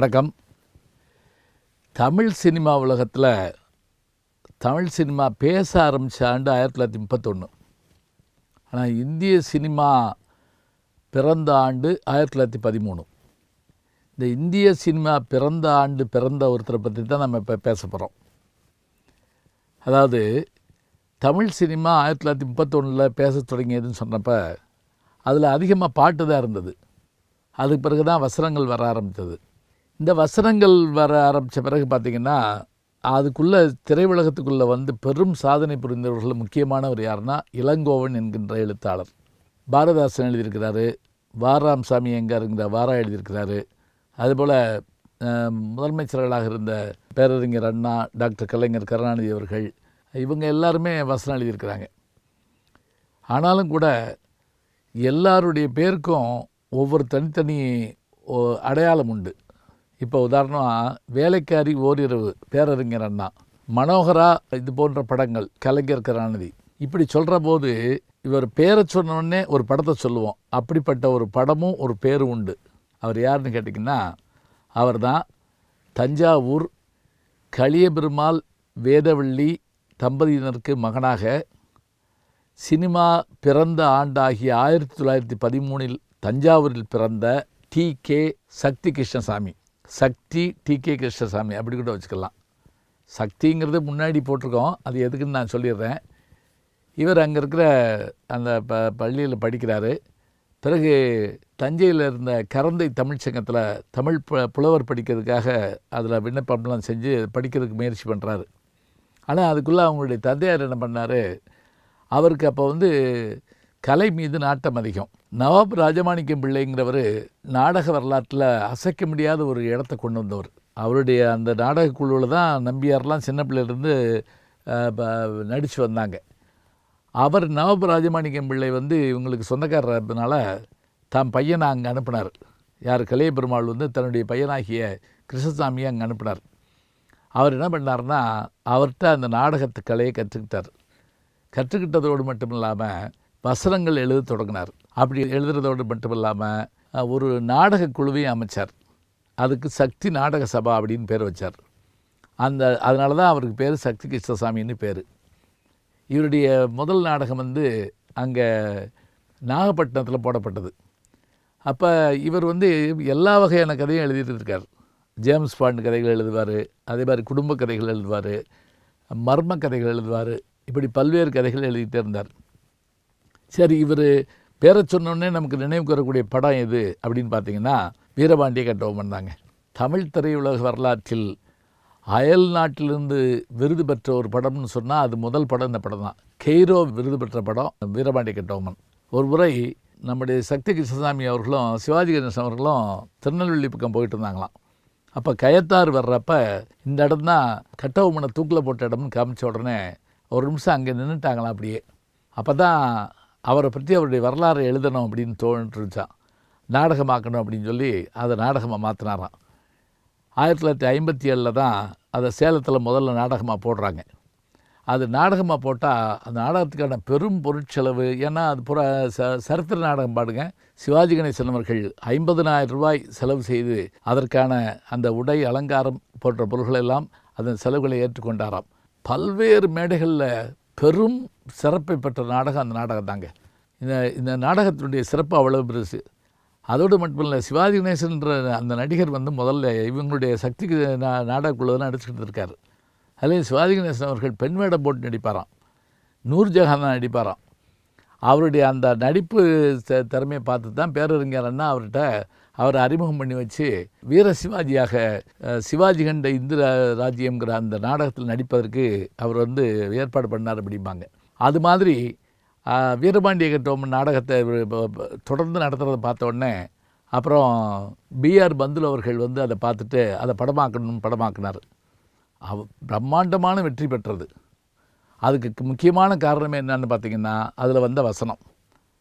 வணக்கம். தமிழ் சினிமா உலகத்தில் தமிழ் சினிமா பேச ஆரம்பித்த ஆண்டு ஆயிரத்தி தொள்ளாயிரத்தி முப்பத்தொன்று ஆனால் இந்திய சினிமா பிறந்த ஆண்டு ஆயிரத்தி தொள்ளாயிரத்தி பதிமூணு இந்த இந்திய சினிமா பிறந்த ஆண்டு பிறந்த ஒருத்தரை பற்றி தான் நம்ம இப்போ பேச போகிறோம் அதாவது தமிழ் சினிமா ஆயிரத்தி தொள்ளாயிரத்தி முப்பத்தொன்னில் பேச தொடங்கியதுன்னு சொன்னப்போ அதில் அதிகமாக பாட்டு தான் இருந்தது. அதுக்கு பிறகு தான் வசனங்கள் வர ஆரம்பித்தது. இந்த வசனங்கள் வர ஆரம்பித்த பிறகு பார்த்திங்கன்னா அதுக்குள்ளே திரையுலகத்துக்குள்ளே வந்து பெரும் சாதனை புரிந்தவர்கள் முக்கியமானவர் யாருன்னா இளங்கோவன் என்கின்ற எழுத்தாளர். பாரதாசன் எழுதியிருக்கிறாரு வாராம் சாமி எங்காருங்கிற வாரா எழுதியிருக்கிறாரு. அதுபோல் முதலமைச்சர்களாக இருந்த பேரறிஞர் அண்ணா டாக்டர் கலைஞர் கருணாநிதி அவர்கள் இவங்க எல்லாருமே வசனம் எழுதியிருக்கிறாங்க. ஆனாலும் கூட எல்லாருடைய பேருக்கும் ஒவ்வொரு தனித்தனி ஓ- அடையாளம் உண்டு. இப்போ உதாரணமாக வேலைக்காரி ஓரிரவு பேரறிஞர் அண்ணா. மனோகரா இது போன்ற படங்கள் கலைஞர் கருணாநிதி. இப்படி சொல்கிற போது இவர் பேரை சொன்னோடனே ஒரு படத்தை சொல்லுவோம். அப்படிப்பட்ட ஒரு படமும் ஒரு பேரும் உண்டு. அவர் யாருன்னு கேட்டிங்கன்னா அவர் தான் தஞ்சாவூர் களியபெருமாள் வேதவள்ளி தம்பதியினருக்கு மகனாக சினிமா பிறந்த ஆண்டாகிய ஆயிரத்தி தொள்ளாயிரத்தி பதிமூணில் தஞ்சாவூரில் பிறந்த T K Sakthi Krishnasamy Sakthi T K Krishnasamy அப்படி கூட வச்சுக்கலாம். சக்திங்கிறது முன்னாடி போட்டிருக்கோம் அது எதுக்குன்னு நான் சொல்லிடுறேன். இவர் அங்கே இருக்கிற அந்த ப பள்ளியில் படிக்கிறாரு. பிறகு தஞ்சையில் இருந்த கரந்தை தமிழ்ச்சங்கத்தில் தமிழ் பு புலவர் படிக்கிறதுக்காக அதில் விண்ணப்பம்லாம் செஞ்சு படிக்கிறதுக்கு முயற்சி பண்ணுறாரு ஆனால் அதுக்குள்ளே அவங்களுடைய தந்தையார் என்ன பண்ணார்? அவருக்கு அப்போ வந்து கலை மீது நாட்டம் அதிகம். நவாப் ராஜமாணிக்கம் பிள்ளைங்கிறவர் நாடக வரலாற்றில் அசைக்க முடியாத ஒரு இடத்த கொண்டு வந்தவர். அவருடைய அந்த நாடக குழுவில் தான் நம்பியார்லாம் சின்ன பிள்ளையிலேருந்து நடித்து வந்தாங்க. அவர் நவாப் ராஜமாணிக்கம் பிள்ளை வந்து இவங்களுக்கு சொந்தக்காரர் இருந்தனால தான் பையனை அங்கே அனுப்பினார். யார் கலைய பெருமாள் வந்து தன்னுடைய பையனாகிய கிருஷ்ணசாமியை அங்கே அனுப்பினார். அவர் என்ன பண்ணார்னா அவர்கிட்ட அந்த நாடகத்து கலையை கற்றுக்கிட்டார். கற்றுக்கிட்டதோடு மட்டும் இல்லாமல் வசனங்கள் எழுத தொடங்கினார். அப்படி எழுதுறதோடு மட்டும் இல்லாமல் ஒரு நாடக குழுவையும் அமைச்சார். அதுக்கு சக்தி நாடக சபா அப்படின்னு பேர் வச்சார். அந்த அதனால தான் அவருக்கு பேர் சக்தி கிருஷ்ணசாமின்னு பேர். இவருடைய முதல் நாடகம் வந்து அங்கே நாகப்பட்டினத்தில் போடப்பட்டது. அப்போ இவர் வந்து எல்லா வகையான கதையும் எழுதிட்டுருக்கார் ஜேம்ஸ் பாண்ட் கதைகள் எழுதுவார் அதே மாதிரி குடும்ப கதைகள் எழுதுவார் மர்ம கதைகள் எழுதுவார் இப்படி பல்வேறு கதைகள் எழுதிட்டே இருந்தார். சரி இவர் பேரை சொன்னோடனே நமக்கு நினைவுக்கு வரக்கூடிய படம் எது அப்படின்னு பார்த்தீங்கன்னா வீரபாண்டிய கட்டபொம்மன் தாங்க. தமிழ் திரையுலக வரலாற்றில் அயல் நாட்டிலிருந்து விருது பெற்ற ஒரு படம்னு சொன்னால் அது முதல் படம் இந்த படம் தான். கெய்ரோ விருது பெற்ற படம் வீரபாண்டிய கட்டபொம்மன். ஒரு முறை நம்முடைய சக்தி கிருஷ்ணசாமி அவர்களும் சிவாஜி கணேசன் அவர்களும் திருநெல்வேலி பக்கம் போயிட்டு இருந்தாங்களாம். அப்போ கயத்தார் வர்றப்ப இந்த இடம் தான் கட்டபொம்மனை தூக்கில் போட்ட இடம்னு காமிச்ச உடனே ஒரு நிமிஷம் அங்கே நின்றுட்டாங்களாம் அப்படியே. அப்போ தான் அவரை பற்றி அவருடைய வரலாறு எழுதணும் அப்படின்னு தோன்றுச்சான் நாடகமாக்கணும் அப்படின்னு சொல்லி அதை நாடகமாக மாற்றினாராம் ஆயிரத்தி தொள்ளாயிரத்தி ஐம்பத்தி ஏழில் தான் அதை சேலத்தில் முதல்ல நாடகமாக போடுறாங்க. அது நாடகமாக போட்டால் அந்த நாடகத்துக்கான பெரும் பொருட்செலவு ஏன்னா அது புற ச சரித்திர நாடகம் பாடுங்க. சிவாஜி கணேசன் அவர்கள் ஐம்பதனாயிரம் ரூபாய் செலவு செய்து அதற்கான அந்த உடை அலங்காரம் போன்ற பொருள்களெல்லாம் அதன் செலவுகளை ஏற்றுக்கொண்டாராம். பல்வேறு மேடைகளில் பெரும் சிறப்பை பெற்ற நாடகம் அந்த நாடகம் தாங்க. இந்த இந்த நாடகத்தினுடைய சிறப்பு அவ்வளவு பெருசு. அதோடு மட்டும் இல்லை சிவாஜி கணேசன்ற அந்த நடிகர் வந்து முதல்ல இவங்களுடைய சக்திக்கு நா நாடகக்குள்ளதான் நடிச்சுக்கிட்டு இருக்கார். அதிலே சிவாஜி கணேசன் அவர்கள் பெண் வேடம் போட்டு நடிப்பாராம். நூர்ஜஹான் தான் நடிப்பாராம். அவருடைய அந்த நடிப்பு த- திறமையை பார்த்து தான் பேரறிஞர் அண்ணா அவர்கிட்ட அவரை அறிமுகம் பண்ணி வச்சு வீர சிவாஜியாக சிவாஜி கண்ட இந்திர ராஜ்யங்கிற அந்த நாடகத்தில் நடிப்பதற்கு அவர் வந்து ஏற்பாடு பண்ணார் அப்படிம்பாங்க. அது மாதிரி வீரபாண்டிய கட்டபொம்மன் நாடகத்தை தொடர்ந்து நடத்துகிறத பார்த்த உடனே அப்புறம் பிஆர் பந்துல் அவர்கள் வந்து அதை பார்த்துட்டு அதை படமாக்கணும் படமாக்கினார். அவ பிரம்மாண்டமான வெற்றி பெற்றது. அதுக்கு முக்கியமான காரணம் என்னென்னு பார்த்தீங்கன்னா அதில் வந்த வசனம்.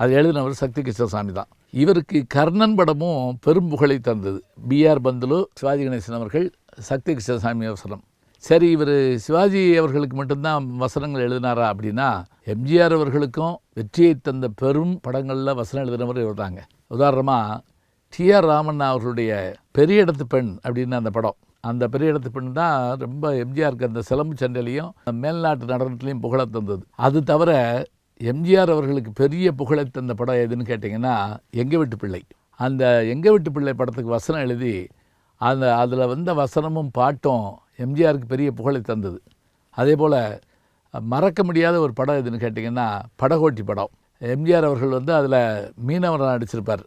அது எழுதினவர் சக்தி கிருஷ்ணசாமி தான். இவருக்கு கர்ணன் படமும் பெரும் புகழை தந்தது. பிஆர் பந்துலு சிவாஜி கணேசன் அவர்கள் சக்தி கிருஷ்ணசாமி வசனம் சரி இவர் சிவாஜி அவர்களுக்கு மட்டும்தான் வசனங்கள் எழுதினாரா அப்படின்னா எம்ஜிஆர் அவர்களுக்கும் வெற்றியை தந்த பெரும் படங்களில் வசனம் எழுதினவர் இவர் தாங்க உதாரணமாக டிஆர் ராமன் அவர்களுடைய பெரிய இடத்து பெண் அப்படின்னு அந்த படம். அந்த பெரிய இடத்து பெண் தான் ரொம்ப எம்ஜிஆருக்கு அந்த சிலம்பு சண்டையிலையும் மேல்நாட்டு நடனத்துலையும் புகழ தந்தது. அது தவிர எம்ஜிஆர் அவர்களுக்கு பெரிய புகழை தந்த படம் எதுன்னு கேட்டிங்கன்னா எங்கள் வீட்டு பிள்ளை. அந்த எங்கள் வீட்டு பிள்ளை படத்துக்கு வசனம் எழுதி அந்த அதில் வந்த வசனமும் பாட்டும் எம்ஜிஆருக்கு பெரிய புகழை தந்தது. அதே போல் மறக்க முடியாத ஒரு படம் எதுன்னு கேட்டிங்கன்னா படகோட்டி படம். எம்ஜிஆர் அவர்கள் வந்து அதில் மீனவராக நடிச்சிருப்பார்.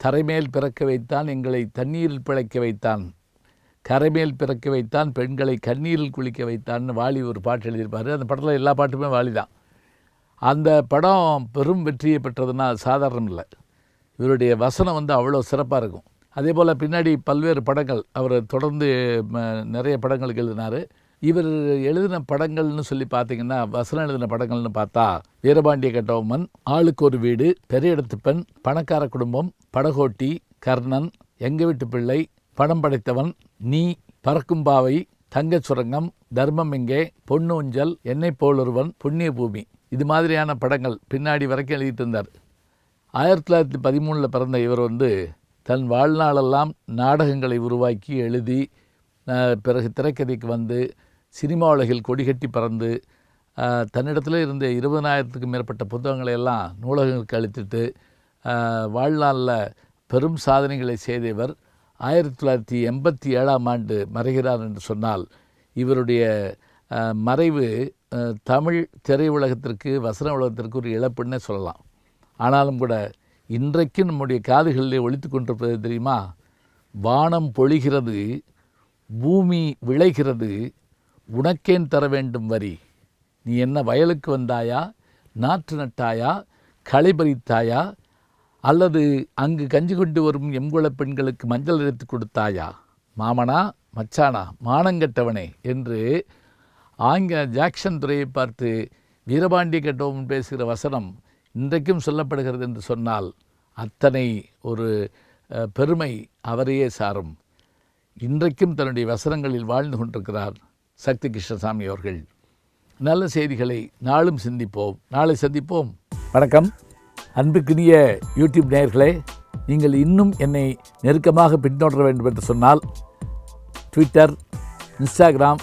தரைமேல் பிறக்க வைத்தான் எங்களை தண்ணீரில் பிழைக்க வைத்தான். கரைமேல் பிறக்க வைத்தான் பெண்களை கண்ணீரில் குளிக்க வைத்தான்னு வாலி ஒரு பாட்டு எழுதியிருப்பார். அந்த படத்தில் எல்லா பாட்டுமே வாலி தான் அந்த படம் பெரும் வெற்றியை பெற்றதுன்னா சாதாரணம் இல்லை. இவருடைய வசனம் வந்து அவ்வளோ சிறப்பாக இருக்கும். அதே போல் பின்னாடி பல்வேறு படங்கள் அவர் தொடர்ந்து நிறைய படங்களுக்கு எழுதினார். இவர் எழுதின படங்கள்னு சொல்லி பார்த்தீங்கன்னா வசனம் எழுதின படங்கள்னு பார்த்தா வீரபாண்டிய கட்டபொம்மன் ஆளுக்கு ஒரு வீடு பெரிய இடத்து பெண் பணக்கார குடும்பம் படகோட்டி கர்ணன் எங்க வீட்டு பிள்ளை படம் படைத்தவன் நீ பறக்கும் பாவை தங்கச் சுரங்கம் தர்மம் இங்கே பொன்னு ஊஞ்சல் என்னை போலொருவன் புண்ணிய பூமி இது மாதிரியான படங்கள் பின்னாடி வரைக்கும் எழுதிட்டு இருந்தார் ஆயிரத்தி தொள்ளாயிரத்தி பதிமூணில் பிறந்த இவர் வந்து தன் வாழ்நாளெல்லாம் நாடகங்களை உருவாக்கி எழுதி பிறகு திரைக்கதைக்கு வந்து சினிமா உலகில் கொடிகட்டி பறந்து தன்னிடத்தில் இருந்த இருபதனாயிரத்துக்கும் மேற்பட்ட புத்தகங்களை எல்லாம் நூலகங்களுக்கு அளித்துட்டு வாழ்நாளில் பெரும் சாதனைகளை செய்த இவர் ஆயிரத்தி தொள்ளாயிரத்தி எண்பத்தி ஏழாம் ஆண்டு மறைகிறார் என்று சொன்னால் இவருடைய மறைவு தமிழ் திரையுலகத்திற்கு வசன உலகத்திற்கு ஒரு இழப்புன்னே சொல்லலாம். ஆனாலும் கூட இன்றைக்கு நம்முடைய காதுகளிலே ஒழித்து கொண்டிருப்பது தெரியுமா? வானம் பொழிகிறது பூமி விளைகிறது உனக்கேன் தர வேண்டும் வரி. நீ என்ன வயலுக்கு வந்தாயா? நாற்று நட்டாயா? களை பறித்தாயா? அல்லது அங்கு கஞ்சி கொண்டு வரும் எங்குள பெண்களுக்கு மஞ்சள் எடுத்து கொடுத்தாயா? மாமனா மச்சானா மானங்கெட்டவனே என்று ஆங்க ஜாக்சன் துறையை பார்த்து வீரபாண்டிய கட்டபொம்மன் பேசுகிற வசனம் இன்றைக்கும் சொல்லப்படுகிறது என்று சொன்னால் அத்தனை ஒரு பெருமை அவரையே சாரும். இன்றைக்கும் தன்னுடைய வசனங்களில் வாழ்ந்து கொண்டிருக்கிறார் சக்தி கிருஷ்ணசாமி அவர்கள். நல்ல செய்திகளை நாளும் சிந்திப்போம். நாளை சந்திப்போம். வணக்கம். அன்புக்குரிய யூடியூப் நேயர்களே நீங்கள் இன்னும் என்னை நெருக்கமாக பின்தொடர வேண்டும் என்று சொன்னால் ட்விட்டர் இன்ஸ்டாகிராம்